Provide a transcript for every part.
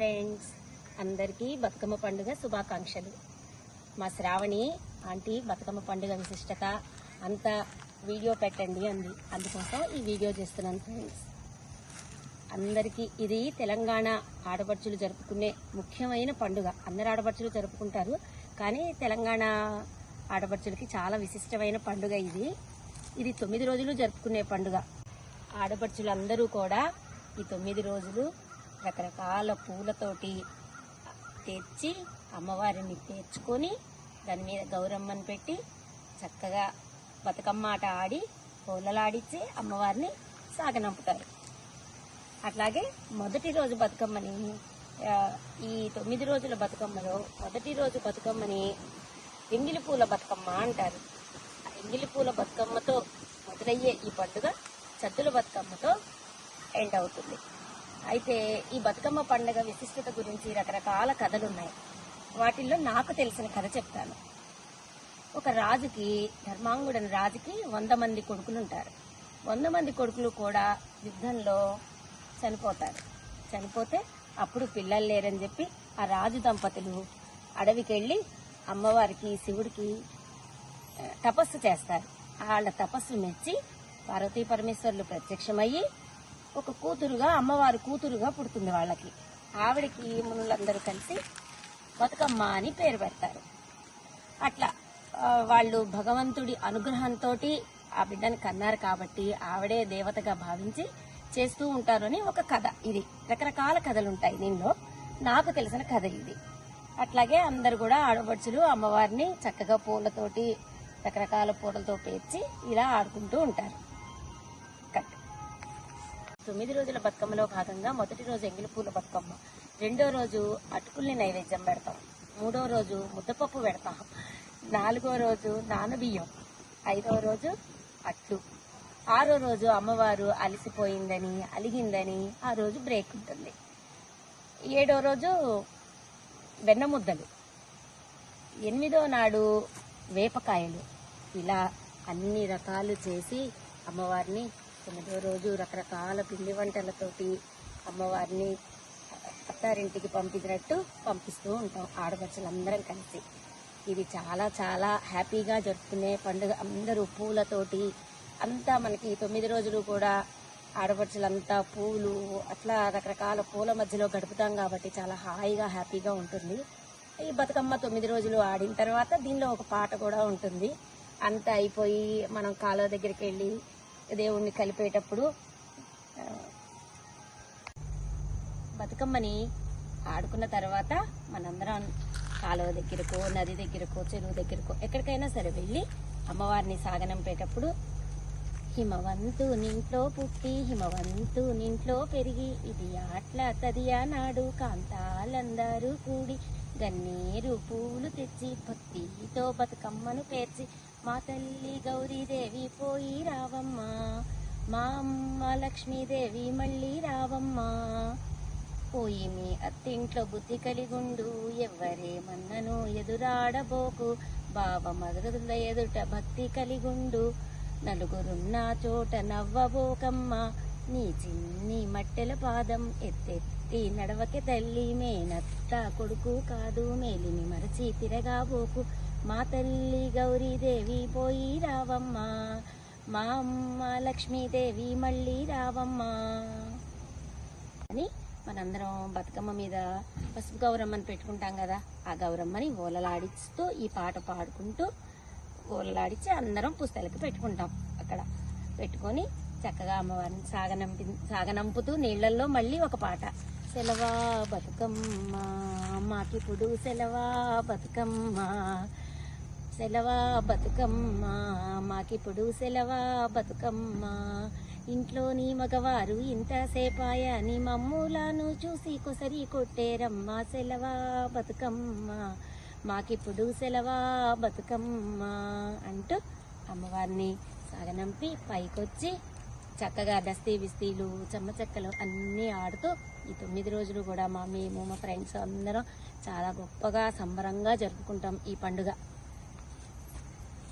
Friends అందరికీ బతుకమ్మ పండుగ శుభాకాంక్షలు. మా శ్రావణి ఆంటీ బతుకమ్మ పండుగ విశిష్టత అంత వీడియో పెట్టండి అంది. అందుకోసం ఈ వీడియో చేస్తున్నాను ఫ్రెండ్స్. అందరికీ ఇది తెలంగాణ ఆడపడుచులు జరుపుకునే ముఖ్యమైన పండుగ. అందరు ఆడపడుచులు జరుపుకుంటారు కానీ తెలంగాణ ఆడపడుచులకి చాలా విశిష్టమైన పండుగ ఇది. ఇది తొమ్మిది రోజులు జరుపుకునే పండుగ. ఆడపడుచులందరూ కూడా ఈ తొమ్మిది రోజులు రకరకాల పూలతోటి తెచ్చి అమ్మవారిని తెచ్చుకొని దాని మీద గౌరమ్మని పెట్టి చక్కగా బతుకమ్మ ఆట ఆడి పూలలాడిచ్చి అమ్మవారిని సాగనంపుతారు. అట్లాగే మొదటి రోజు బతుకమ్మని ఈ తొమ్మిది రోజుల బతుకమ్మలో మొదటి రోజు బతుకమ్మని ఎంగిలి పూల బతుకమ్మ అంటారు. ఆ ఎంగిలి పూల బతుకమ్మతో మొదలయ్యే ఈ పండుగ సద్దుల బతుకమ్మతో ఎండ్ అవుతుంది. అయితే ఈ బతుకమ్మ పండుగ విశిష్టత గురించి రకరకాల కథలు ఉన్నాయి వాటిల్లో నాకు తెలిసిన కథ చెప్తాను. ఒక రాజుకి ధర్మాంగుడని రాజుకి వంద మంది కొడుకులు ఉంటారు. వంద మంది కొడుకులు కూడా యుద్ధంలో చనిపోతారు. చనిపోతే అప్పుడు పిల్లలు లేరని చెప్పి ఆ రాజు దంపతులు అడవికి వెళ్ళి అమ్మవారికి శివుడికి తపస్సు చేస్తారు. వాళ్ళ తపస్సు మెచ్చి పార్వతీ పరమేశ్వరులు ప్రత్యక్షమయ్యి ఒక కూతురుగా అమ్మవారి కూతురుగా పుడుతుంది వాళ్ళకి. ఆవిడకి మునులందరూ కలిసి బతుకమ్మ అని పేరు పెడతారు. అట్లా వాళ్ళు భగవంతుడి అనుగ్రహంతో ఆ బిడ్డను కన్నారు కాబట్టి ఆవిడే దేవతగా భావించి చేస్తూ ఉంటారు అని ఒక కథ ఇది. రకరకాల కథలు ఉంటాయి దీనిలో. నాకు తెలిసిన కథ ఇది. అట్లాగే అందరు కూడా ఆడపడుచులు అమ్మవారిని చక్కగా పూలతోటి రకరకాల పూలతో పేర్చి ఇలా ఆడుకుంటూ ఉంటారు. తొమ్మిది రోజుల బతుకమ్మలో భాగంగా మొదటి రోజు ఎంగిలి పూల బతుకమ్మ. రెండో రోజు అటుకుల్ని నైవేద్యం పెడతాం. మూడో రోజు ముద్దపప్పు పెడతాం. నాలుగో రోజు నానబియ్యం. ఐదో రోజు అట్లు. ఆరో రోజు అమ్మవారు అలసిపోయిందని అలిగిందని ఆ రోజు బ్రేక్ ఉంటుంది. ఏడో రోజు వెన్న ముద్దలు. ఎనిమిదో నాడు వేపకాయలు. ఇలా అన్ని రకాలు చేసి అమ్మవారిని తొమ్మిదో రోజు రకరకాల పిండి వంటలతోటి అమ్మవారిని అత్తారింటికి పంపించినట్టు పంపిస్తూ ఉంటాం ఆడపడుచులందరం కలిసి. ఇది చాలా చాలా హ్యాపీగా జరుపుకునే పండుగ. అందరూ పూలతోటి అంతా మనకి తొమ్మిది రోజులు కూడా ఆడపడుచులంతా పూలు అట్లా రకరకాల పూల మధ్యలో గడుపుతాం కాబట్టి చాలా హాయిగా హ్యాపీగా ఉంటుంది. ఈ బతుకమ్మ తొమ్మిది రోజులు ఆడిన తర్వాత దీనిలో ఒక పాట కూడా ఉంటుంది. అంతా అయిపోయి మనం కాలువ దగ్గరికి వెళ్ళి దేవుణ్ణి కలిపేటప్పుడు బతుకమ్మని ఆడుకున్న తర్వాత మనందరం కాలువ దగ్గరకో నది దగ్గరకో చెరువు దగ్గరకో ఎక్కడికైనా సరే వెళ్ళి అమ్మవారిని సాగనంపేటప్పుడు హిమవంతు నింట్లో పుట్టి హిమవంతు నింట్లో పెరిగి ఇది ఆట్ల తదియా నాడు కాంతాలందరూ కూడి గన్నేరు పూలు తెచ్చి భక్తితో బతుకమ్మను పేర్చి మా తల్లి గౌరీదేవి మా అమ్మ లక్ష్మీదేవి మళ్ళీ రావమ్మా. పోయి మీ అత్తింట్లో బుద్ధి కలిగుండు ఎవ్వరేమన్నను ఎదురాడబోకు. బావ మధురుల ఎదుట భక్తి కలిగుండు నలుగురున్న చోట నవ్వబోకమ్మ. నీ చిన్ని మట్టెల పాదం ఎత్తెత్తి నడవకి తల్లి మేనత్త కొడుకు కాదు మేలిని మరచి తిరగాబోకు. మా తల్లి గౌరీదేవి పోయి రావమ్మా. మా అమ్మ లక్ష్మీదేవి మళ్ళీ రావమ్మా అని మనందరం బతుకమ్మ మీద పసుపు గౌరమ్మని పెట్టుకుంటాం కదా ఆ గౌరమ్మని ఓలలాడిస్తూ ఈ పాట పాడుకుంటూ ఓలలాడిచ్చి అందరం పుస్తలకి పెట్టుకుంటాం అక్కడ. పెట్టుకొని చక్కగా అమ్మవారిని సాగనంపి సాగనంపుతూ నీళ్ళల్లో మళ్ళీ ఒక పాట. సెలవా బతుకమ్మ మాకిప్పుడు సెలవా బతుకమ్మ సెలవా బతుకమ్మ మాకిప్పుడు సెలవా బతుకమ్మ. ఇంట్లోని మగవారు ఇంతసేపాయ నీ మమ్ములను చూసి కొసరి కొట్టేరమ్మ సెలవా బతుకమ్మ. మాకిప్పుడు సెలవా బతుకమ్మ అంటూ అమ్మవారిని సాగనంపి పైకొచ్చి చక్కగా దస్తీ బిస్తీలు చెమ్మచెక్కలు అన్నీ ఆడుతూ ఈ తొమ్మిది రోజులు కూడా మా మేము మా ఫ్రెండ్స్ అందరం చాలా గొప్పగా సంబరంగా జరుపుకుంటాం ఈ పండుగ.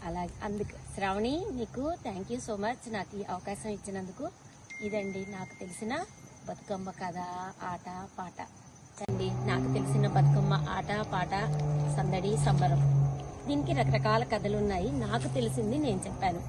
అలాగే అందుకు శ్రావణి నీకు థ్యాంక్ యూ సో మచ్ నాకు ఈ అవకాశం ఇచ్చినందుకు. ఇదండి నాకు తెలిసిన బతుకమ్మ కథ ఆట పాట. అండి నాకు తెలిసిన బతుకమ్మ ఆట పాట సందడి సంబరం. దీనికి రకరకాల కథలు ఉన్నాయి నాకు తెలిసింది నేను చెప్పాను.